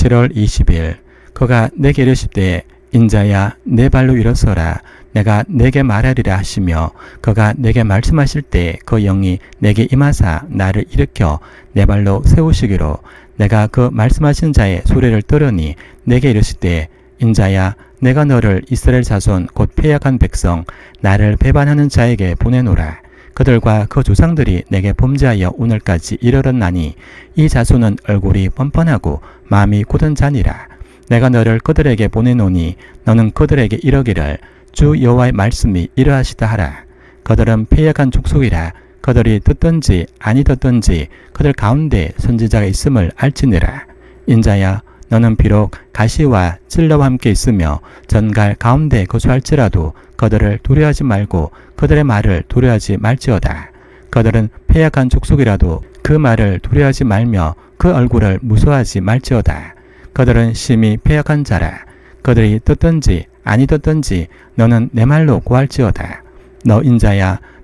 7월 20일. 그가 내게 이르시되 인자야 내 발로 일어서라. 내가 내게 말하리라 하시며 그가 내게 말씀하실 때 그 영이 내게 임하사 나를 일으켜 내 발로 세우시기로 내가 그 말씀하신 자의 소리를 들으니 내게 이르시되 인자야 내가 너를 이스라엘 자손 곧 패약한 백성 나를 배반하는 자에게 보내노라 그들과 그 조상들이 내게 범죄하여 오늘까지 이르렀나니 이 자손은 얼굴이 뻔뻔하고 마음이 굳은 자니라. 내가 너를 그들에게 보내노니 너는 그들에게 이러기를 주 여호와의 말씀이 이러하시다 하라. 그들은 패약한 족속이라 그들이 듣든지 아니 듣든지 그들 가운데 선지자가 있음을 알지니라. 인자야 너는 비록 가시와 찔러와 함께 있으며 전갈 가운데 거주할지라도 그들을 두려워하지 말고 그들의 말을 두려워하지 말지어다. 그들은 패약한 족속이라도 그 말을 두려워하지 말며 그 얼굴을 무서워하지 말지어다. 그들은 심히 패약한 자라. 그들이 듣든지 아니 듣든지 너는 내 말로 구할지어다. 너 인자야